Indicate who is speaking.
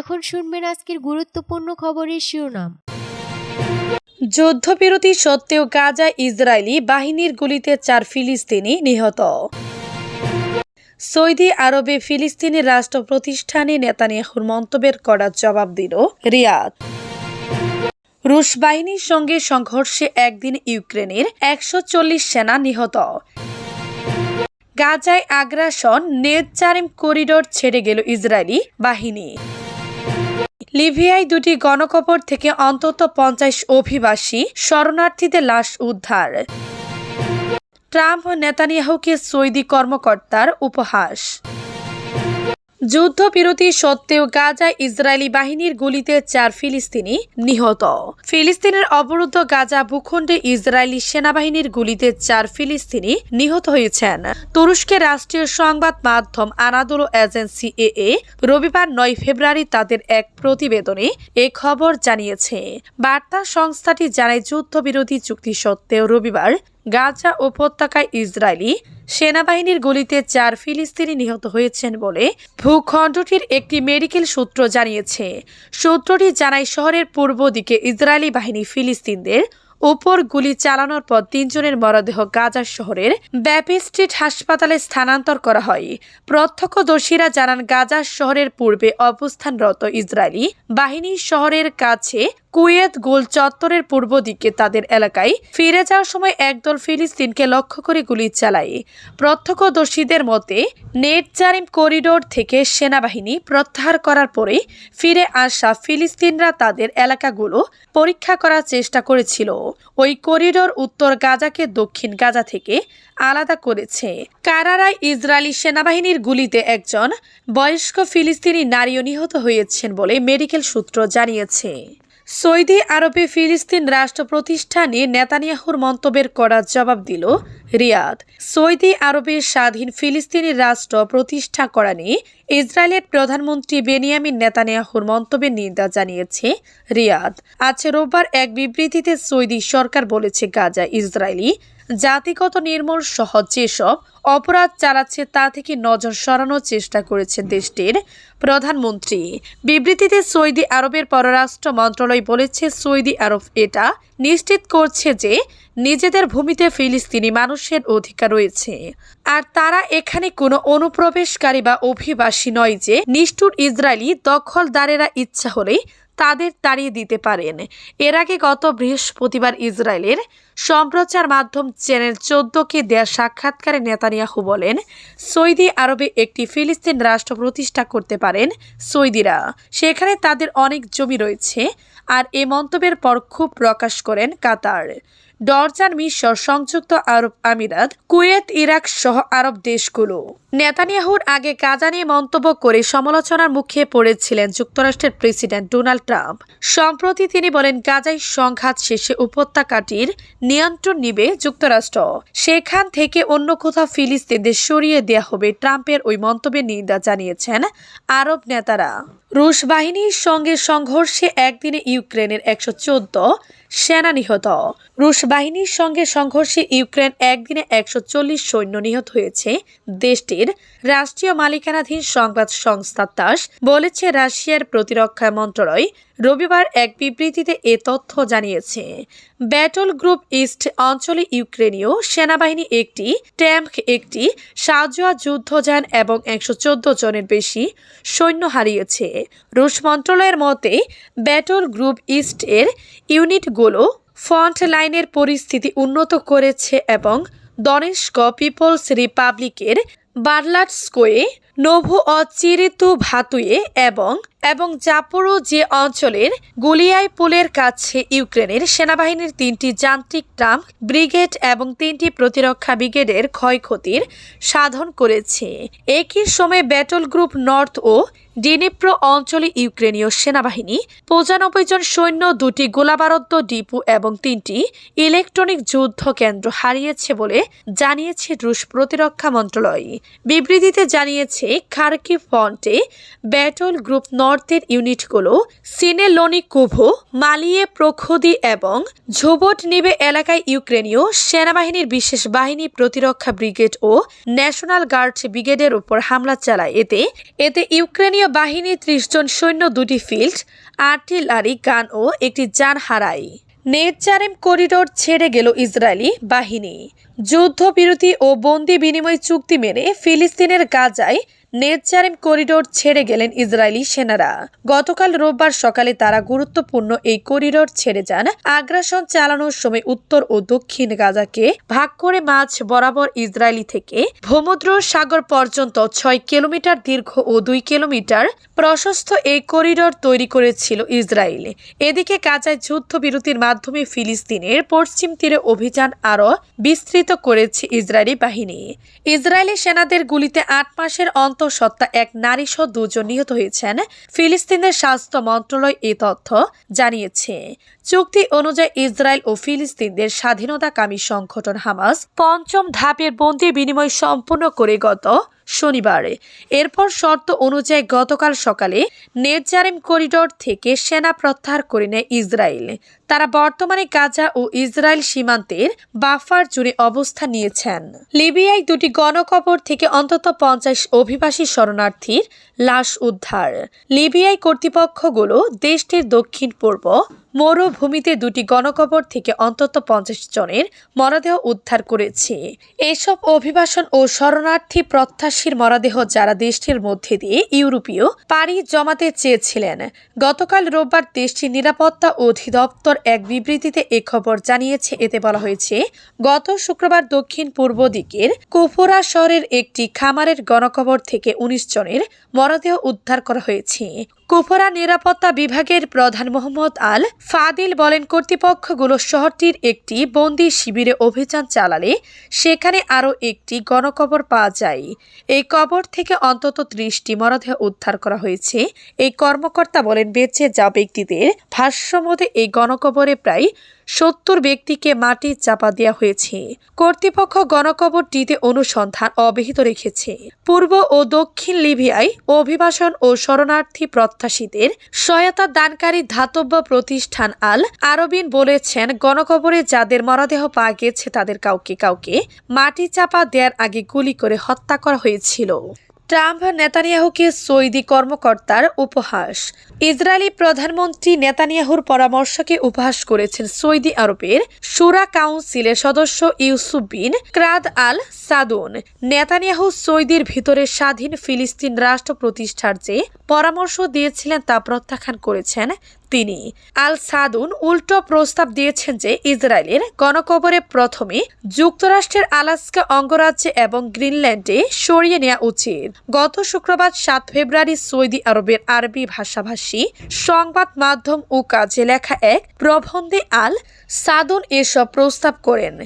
Speaker 1: এখন আজকের গুরুত্বপূর্ণ খবরের শিরোনাম যুদ্ধবিরতি সত্ত্বেও গাজা ইসরায়েলি বাহিনীর গুলিতে চার ফিলিস্তিনি নিহত সৌদি আরবে ফিলিস্তিনি রাষ্ট্র প্রতিষ্ঠানে নেতানিয়াহুর মন্তব্যের করার জবাব দিল রিয়াদ রুশ বাহিনীর সঙ্গে সংঘর্ষে একদিন ইউক্রেনের একশো সেনা নিহত গাজায় আগ্রাসন নেচারিম করিডোর ছেড়ে গেল ইসরায়েলি বাহিনী লিবিয়ায় দুটি গণকবর থেকে অন্তত পঞ্চাশ অভিবাসী শরণার্থীদের লাশ উদ্ধার ট্রাম্প নেতানিয়াহুকে সৌদি কর্মকর্তার উপহাস যুদ্ধবিরতি সত্ত্বেও গাজা ইসরায়েলি বাহিনীর গুলিতে চার ফিলিস্তিনি নিহত ফিলিস্তিনের অবরুদ্ধ গাজা ভূখণ্ডে ইসরায়েলি সেনাবাহিনীর গুলিতে চার ফিলিস্তিনি নিহত হয়েছেন তুরস্কের রাষ্ট্রীয় সংবাদ মাধ্যম আনাদুলো এজেন্সি এ রবিবার নয় ফেব্রুয়ারি তাদের এক প্রতিবেদনে এ খবর জানিয়েছে বার্তা সংস্থাটি জানায় যুদ্ধবিরোধী চুক্তি সত্ত্বেও রবিবার গাজা উপত্যকায় ইসরায়েলি সেনাবাহিনীর গুলিতে চার ফিলিস্তিনি নিহত হয়েছেন বলে ভূখণ্ডটির একটি মেডিকেল সূত্র জানিয়েছে সূত্রটি জানায় শহরের পূর্ব দিকে ইসরায়েলি বাহিনী ফিলিস্তিনদের উপর গুলি চালানোর পর তিনজনের মরদেহ গাজা শহরের ব্যাপিস্ট্রিট স্ট্রিট হাসপাতালে স্থানান্তর করা হয় প্রত্যক্ষদর্শীরা জানান গাজা শহরের পূর্বে অবস্থানরত ইসরায়েলি বাহিনী শহরের কাছে কুয়েত গোল চত্বরের পূর্ব দিকে তাদের এলাকায় ফিরে যাওয়ার সময় একদল ফিলিস্তিনকে লক্ষ্য করে গুলি চালায় প্রত্যক্ষদর্শীদের মতে নেট জারিম করিডোর থেকে সেনাবাহিনী প্রত্যাহার করার পরে ফিরে আসা ফিলিস্তিনরা তাদের এলাকাগুলো পরীক্ষা করার চেষ্টা করেছিল ওই করিডোর উত্তর গাজাকে দক্ষিণ গাজা থেকে আলাদা করেছে কারারায় ইসরায়েলি সেনাবাহিনীর গুলিতে একজন বয়স্ক ফিলিস্তিনি নারীও নিহত হয়েছেন বলে মেডিকেল সূত্র জানিয়েছে সৌদি আরবে ফিলিস্তিন রাষ্ট্র প্রতিষ্ঠানে নেতানিয়াহুর মন্তব্যের করা জবাব দিল রিয়াদ সৌদি আরবে স্বাধীন ফিলিস্তিনি রাষ্ট্র প্রতিষ্ঠা করা নিয়ে ইসরায়েলের প্রধানমন্ত্রী বেনিয়ামিন নেতানিয়াহুর মন্তব্যের নিন্দা জানিয়েছে রিয়াদ আজ রোববার এক বিবৃতিতে সৌদি সরকার বলেছে গাজা ইসরায়েলি জাতিগত নির্মূল সহ যেসব অপরাধ চালাচ্ছে তা থেকে নজর সরানোর চেষ্টা করেছে দেশটির প্রধানমন্ত্রী বিবৃতিতে সৌদি আরবের পররাষ্ট্র মন্ত্রণালয় বলেছে সৌদি আরব এটা নিশ্চিত করছে যে নিজেদের ভূমিতে ফিলিস্তিনি মানুষের অধিকার রয়েছে আর তারা এখানে কোনো অনুপ্রবেশকারী বা অভিবাসী নয় যে নিষ্ঠুর ইসরায়েলি দখলদারেরা ইচ্ছা হলে তাদের তাড়িয়ে দিতে পারেন এর আগে গত বৃহস্পতিবার ইসরায়েলের সম্প্রচার মাধ্যম চ্যানেল চোদ্দকে দেয়া সাক্ষাৎকারে নেতানিয়াহু বলেন সৌদি আরবে একটি ফিলিস্তিন রাষ্ট্র প্রতিষ্ঠা করতে পারেন সৌদিরা সেখানে তাদের অনেক জমি রয়েছে আর এ মন্তব্যের পর ক্ষোভ প্রকাশ করেন কাতার ডরজান মিশর সংযুক্ত আরব আমিরাত কুয়েত ইরাক সহ আরব দেশগুলো নেতানিয়াহুর আগে গাজা নিয়ে মন্তব্য করে সমালোচনার মুখে পড়েছিলেন যুক্তরাষ্ট্রের প্রেসিডেন্ট ডোনাল্ড ট্রাম্প সম্প্রতি তিনি বলেন গাজায় সংঘাত শেষে উপত্যকাটির নিয়ন্ত্রণ নিবে যুক্তরাষ্ট্র সেখান থেকে অন্য কোথাও ফিলিস্তিনদের সরিয়ে দেওয়া হবে ট্রাম্পের ওই মন্তব্যের নিন্দা জানিয়েছেন আরব নেতারা রুশ বাহিনীর সঙ্গে সংঘর্ষে একদিনে ইউক্রেনের একশো চোদ্দ সেনা নিহত রুশ বাহিনীর সঙ্গে সংঘর্ষে ইউক্রেন একদিনে একশো চল্লিশ সৈন্য নিহত হয়েছে দেশটির রাষ্ট্রীয় মালিকানাধীন সংবাদ সংস্থা তাস বলেছে রাশিয়ার প্রতিরক্ষা মন্ত্রণালয় রবিবার এক বিবৃতিতে এ তথ্য জানিয়েছে ব্যাটল গ্রুপ ইস্ট অঞ্চলে ইউক্রেনীয় সেনাবাহিনী একটি ট্যাম্প একটি সাজোয়া যুদ্ধযান এবং একশো জনের বেশি সৈন্য হারিয়েছে রুশ মন্ত্রণালয়ের মতে ব্যাটল গ্রুপ ইস্ট এর ইউনিটগুলো ফ্রন্ট লাইনের পরিস্থিতি উন্নত করেছে এবং দনেস্ক পিপলস রিপাবলিকের বার্লাটস্কোয়ে নভু অচিরিতু ভাতুয়ে এবং এবং জাপোরো যে অঞ্চলের গুলিয়াই পুলের কাছে ইউক্রেনের সেনাবাহিনীর তিনটি যান্ত্রিক ট্রাম ব্রিগেড এবং তিনটি প্রতিরক্ষা ব্রিগেডের ক্ষয়ক্ষতির সাধন করেছে একই সময়ে ব্যাটল গ্রুপ নর্থ ও ডিনিপ্রো অঞ্চলে ইউক্রেনীয় সেনাবাহিনী পঁচানব্বই জন সৈন্য দুটি গোলাবারদ্য ডিপু এবং তিনটি ইলেকট্রনিক যুদ্ধ কেন্দ্র হারিয়েছে বলে জানিয়েছে রুশ প্রতিরক্ষা মন্ত্রণালয় বিবৃতিতে জানিয়েছে খার্কি ফন্টে ব্যাটল গ্রুপ নর্থের ইউনিটগুলো সিনেলোনি কুভো মালিয়ে প্রখদি এবং ঝোবট নিবে এলাকায় ইউক্রেনীয় সেনাবাহিনীর বিশেষ বাহিনী প্রতিরক্ষা ব্রিগেড ও ন্যাশনাল গার্ড ব্রিগেডের উপর হামলা চালায় এতে এতে ইউক্রেনীয় রোহিঙ্গা বাহিনী ত্রিশ জন সৈন্য দুটি ফিল্ড আর্টিলারি গান ও একটি যান হারাই নেচারেম করিডোর ছেড়ে গেল ইসরায়েলি বাহিনী যুদ্ধবিরতি ও বন্দি বিনিময় চুক্তি মেনে ফিলিস্তিনের গাজায় নেজারিম করিডোর ছেড়ে গেলেন ইসরায়েলি সেনারা গতকাল রোববার সকালে তারা গুরুত্বপূর্ণ এই করিডোর ছেড়ে যান আগ্রাসন চালানোর সময় উত্তর ও দক্ষিণ গাজাকে ভাগ করে মাছ বরাবর ইসরায়েলি থেকে ভূমুদ্র সাগর পর্যন্ত ছয় কিলোমিটার দীর্ঘ ও দুই কিলোমিটার প্রশস্ত এই করিডর তৈরি করেছিল ইসরায়েলে এদিকে গাজায় যুদ্ধবিরতির মাধ্যমে ফিলিস্তিনের পশ্চিম তীরে অভিযান আরও বিস্তৃত করেছে ইসরায়েলি বাহিনী ইসরায়েলি সেনাদের গুলিতে আট মাসের অন্তঃসত্ত্বা এক নারীসহ দুজন নিহত হয়েছেন ফিলিস্তিনের স্বাস্থ্য মন্ত্রণালয় এ তথ্য জানিয়েছে চুক্তি অনুযায়ী ইসরায়েল ও ফিলিস্তিনদের স্বাধীনতাকামী সংগঠন হামাস পঞ্চম ধাপের বন্দি বিনিময় সম্পূর্ণ করে গত শনিবারে এরপর শর্ত অনুযায়ী গতকাল সকালে নেটজারিম করিডোর থেকে সেনা প্রত্যাহার করে নেয় ইসরায়েল তারা বর্তমানে গাজা ও ইসরায়েল সীমান্তের বাফার জুড়ে অবস্থান নিয়েছেন লিবিয়ায় দুটি গণকবর থেকে অন্তত পঞ্চাশ অভিবাসী শরণার্থীর লাশ উদ্ধার লিবিয়ায় কর্তৃপক্ষগুলো দেশটির দক্ষিণ পূর্ব মরুভূমিতে দুটি গণকবর থেকে অন্তত পঞ্চাশ জনের মরদেহ উদ্ধার করেছে এসব অভিবাসন ও শরণার্থী প্রত্যাশীর মরদেহ যারা দেশটির মধ্যে দিয়ে ইউরোপীয় পাড়ি জমাতে চেয়েছিলেন গতকাল রোববার দেশটির নিরাপত্তা অধিদপ্তর এক বিবৃতিতে এ খবর জানিয়েছে এতে বলা হয়েছে গত শুক্রবার দক্ষিণ পূর্ব দিকের কুফুরা শহরের একটি খামারের গণকবর থেকে উনিশ জনের মরদেহ উদ্ধার করা হয়েছে কুফরা নিরাপত্তা বিভাগের প্রধান মোহাম্মদ আল ফাদিল বলেন কর্তৃপক্ষগুলো শহরটির একটি বন্দি শিবিরে অভিযান চালালে সেখানে আরও একটি গণকবর পাওয়া যায় এই কবর থেকে অন্তত ত্রিশটি মরদেহ উদ্ধার করা হয়েছে এই কর্মকর্তা বলেন বেঁচে যা ব্যক্তিদের ভাষ্যমতে এই গণকবরে প্রায় সত্তর ব্যক্তিকে মাটি চাপা দেওয়া হয়েছে কর্তৃপক্ষ গণকবরটিতে অনুসন্ধান অব্যাহত রেখেছে পূর্ব ও দক্ষিণ লিবিয়ায় অভিবাসন ও শরণার্থী প্রত্যাশীদের সহায়তা দানকারী ধাতব্য প্রতিষ্ঠান আল আরবিন বলেছেন গণকবরে যাদের মরদেহ পাওয়া গেছে তাদের কাউকে কাউকে মাটি চাপা দেওয়ার আগে গুলি করে হত্যা করা হয়েছিল ট্রাম্প নেতানিয়াহুকে সৌদি কর্মকর্তার উপহাস ইসরায়েলি প্রধানমন্ত্রী নেতানিয়াহুর পরামর্শকে উপহাস করেছেন সৌদি আরবের সুরা কাউন্সিলের সদস্য ইউসুফ বিন ক্রাদ আল সাদুন নেতানিয়াহু সৌদির ভিতরে স্বাধীন ফিলিস্তিন রাষ্ট্র প্রতিষ্ঠার যে পরামর্শ দিয়েছিলেন তা প্রত্যাখ্যান করেছেন তিনি আল সাদুন উল্টো প্রস্তাব দিয়েছেন যে ইসরায়েলের গণকবরে প্রথমে যুক্তরাষ্ট্রের আলাস্কা অঙ্গরাজ্যে এবং গ্রিনল্যান্ডে সরিয়ে নেওয়া উচিত গত শুক্রবার সাত ফেব্রুয়ারি সৌদি আরবের আরবি ভাষাভাষী সংবাদ মাধ্যম উকাজে লেখা এক প্রবন্ধে আল সাদুন এসব প্রস্তাব করেন